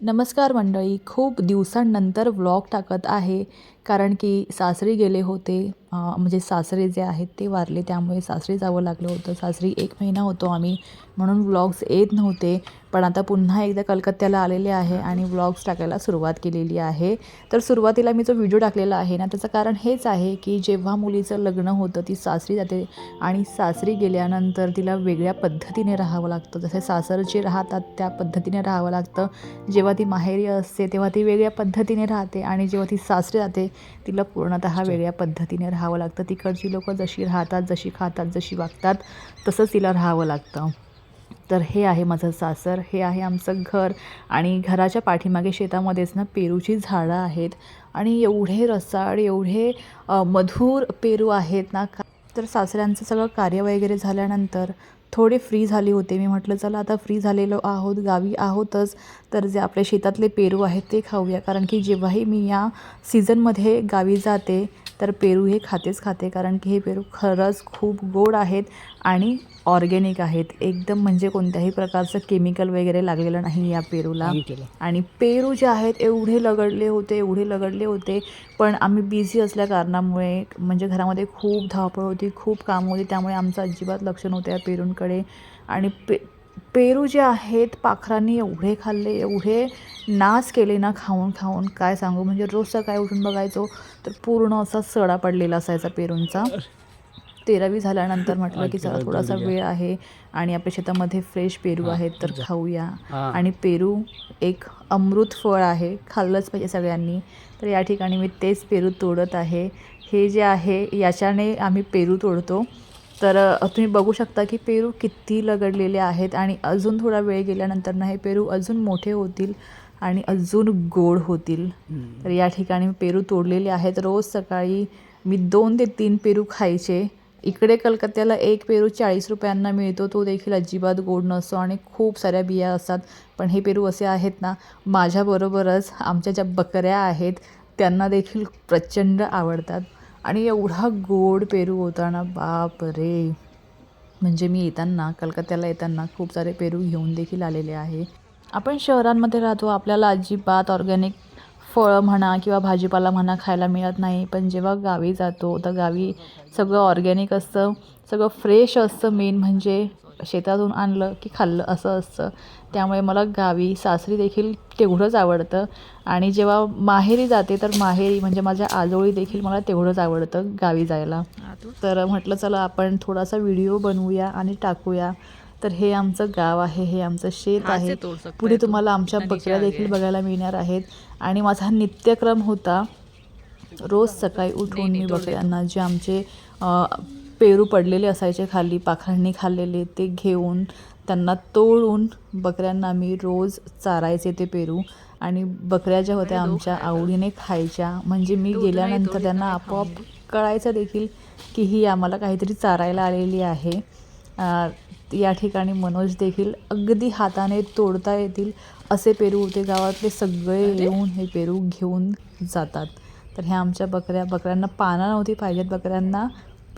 नमस्कार मंडळी खूप दिवसांनंतर व्लॉग टाकत आहे कारण की सासरी गेले होते. म्हणजे सासरे जे आहेत ते वारले त्यामुळे सासरी जावं लागलं होतं. सासरी एक महिना होतो आम्ही म्हणून व्लॉग्स येत नव्हते. पण आता पुन्हा एकदा कलकत्त्याला आलेले आहे आणि व्लॉग्स टाकायला सुरुवात केलेली आहे. तर सुरुवातीला मी जो व्हिडिओ टाकलेला आहे ना त्याचं कारण हेच आहे की जेव्हा मुलीचं लग्न होतं ती सासरी जाते आणि सासरी गेल्यानंतर तिला वेगळ्या पद्धतीने राहावं लागतं. जसे सासरचे राहतात त्या पद्धतीने राहावं लागतं. जेव्हा ती माहेरी असते तेव्हा ती वेगळ्या पद्धतीने राहते आणि जेव्हा ती सासरी जाते तिला पूर्णतः वेगळ्या पद्धतीने राहावं लागतं. तिकडची लोकं जशी राहतात जशी खातात जशी वागतात तसंच तिला राहावं लागतं. तर हे आहे माझं सासर. हे आहे आमचं घर. आणि घराच्या पाठीमागे शेतामध्येच ना पेरूची झाडं आहेत. आणि एवढे रसाळ एवढे मधुर पेरू आहेत ना. का तर सासऱ्यांचं सगळं कार्य वगैरे झाल्यानंतर थोडे फ्री झाले होते. मी म्हटलं चला आता फ्री झालेलो आहोत गावी आहोतच. तर जे आपल्या शेतातले पेरू आहेत ते खाऊया. कारण की जेव्हाही मी या सीझनमध्ये गावी जाते तर पेरू हे खातेच खाते. कारण की हे पेरू खरंच खूप गोड आहेत आणि ऑर्गॅनिक आहेत. एकदम म्हणजे कोणत्याही प्रकारचं केमिकल वगैरे लागलेलं नाही या पेरूला. आणि पेरू जे आहेत एवढे लगडले होते एवढे लगडले होते. पण आम्ही बिझी असल्या कारणामुळे म्हणजे घरामध्ये खूप धावपळ होती खूप काम होती. त्यामुळे आमचं अजिबात लक्ष नव्हतं या पेरूंकडे आणि पे पेरू जे आहेत पाखरांनी एवढे खाल्ले एवढे नाश केले ना खाऊन खाऊन. काय सांगू म्हणजे रोज सकाळी उठून बघायचो तर पूर्ण असा सडा पडलेला असायचा पेरूंचा. तेरावी झाल्यानंतर म्हटलं की चला थोडासा वेळ आहे आणि आपल्या शेतामध्ये फ्रेश पेरू आहेत तर खाऊया. आणि पेरू एक अमृत फळ आहे खाल्लंच पाहिजे सगळ्यांनी. तर या ठिकाणी मी तेच पेरू तोडत आहे. हे जे आहे याच्याने आम्ही पेरू तोडतो. तर तुम्ही बघू शकता की पेरू किती लगडलेले आहेत आणि अजून थोडा वेळ गेल्यानंतर ना हे पेरू अजून मोठे होतील आणि अजून गोड होतील. तर या ठिकाणी पेरू तोडलेले आहेत. रोज सकाळी मी दोन ते तीन पेरू खायचे. इकडे कलकत्त्याला एक पेरू चाळीस रुपयांना मिळतो. तो देखील अजिबात गोड नसतो आणि खूप साऱ्या बिया असतात. पण हे पेरू असे आहेत ना माझ्याबरोबरच आमच्या ज्या बकऱ्या आहेत त्यांना देखील प्रचंड आवडतात. आणि एवढा गोड पेरू होता ना बाप रे. म्हणजे मी येताना कलकत्त्याला येताना खूप सारे पेरू घेऊन देखील आलेले आहे. आपण शहरांमध्ये राहतो आपल्याला अजिबात ऑर्गॅनिक फळं म्हणा किंवा भाजीपाला म्हणा खायला मिळत नाही. पण जेव्हा गावी जातो तर गावी सगळं ऑर्गॅनिक असतं सगळं फ्रेश असतं मेन म्हणजे शेतातून आणलं की खाल्लं असं असतं. त्यामुळे मला गावी सासरी देखील तेवढंच आवडतं. आणि जेव्हा माहेरी जाते तर माहेरी म्हणजे माझ्या आजोळी देखील मला तेवढंच आवडतं गावी जायला. तर म्हटलं चला आपण थोडासा व्हिडिओ बनवूया आणि टाकूया. तर हे आमचं गाव आहे हे आमचं शेत आहे. पुढे तुम्हाला आमच्या बकऱ्या देखील बघायला मिळणार आहेत. आणि माझा नित्यक्रम होता रोज सकाळी उठून मी बकऱ्यांना जे आमचे पेरू पडलेले असायचे खाली पाखरांनी खाल्लेले ते घेऊन त्यांना तोडून बकऱ्यांना मी रोज चारायचे ते पेरू. आणि बकऱ्या ज्या होत्या आमच्या आवडीने खायच्या. म्हणजे मी गेल्यानंतर त्यांना आपोआप कळायचं देखील की ही आम्हाला काहीतरी चारायला आलेली आहे. या ठिकाणी मनोज देखील अगदी हाताने तोडता येतील असे पेरू होते. गावातले सगळे येऊन हे पेरू घेऊन जातात. तर ह्या आमच्या बकऱ्या बकऱ्यांना पानं नव्हती पाहिजेत. बकऱ्यांना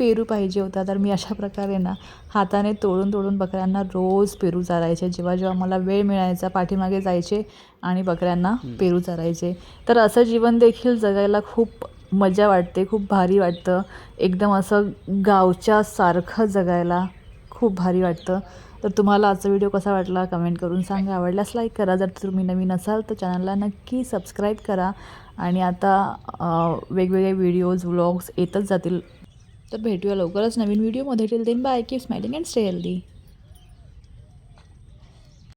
पेरू पाहिजे होता. तर मी अशा प्रकारे ना हाताने तोडून तोडून बकऱ्यांना रोज पेरू चारायचे. जेव्हा जेव्हा मला वेळ मिळायचा पाठीमागे जायचे आणि बकऱ्यांना पेरू चारायचे. तर असं जीवन देखील जगायला खूप मजा वाटते खूप भारी वाटतं. एकदम असं गावच्या सारखं जगायला खूप भारी वाटतं. तर तुम्हाला आजचा व्हिडिओ कसा वाटला कमेंट करून सांगा. आवडल्यास लाईक करा. जर तुम्ही नवीन असाल तर चॅनलला नक्की सबस्क्राईब करा. आणि आता वेगवेगळे व्हिडिओज व्लॉग्स येतच जातील. तर भेटूया लवकरच नवीन व्हिडिओमध्ये till then bye keep smiling and stay healthy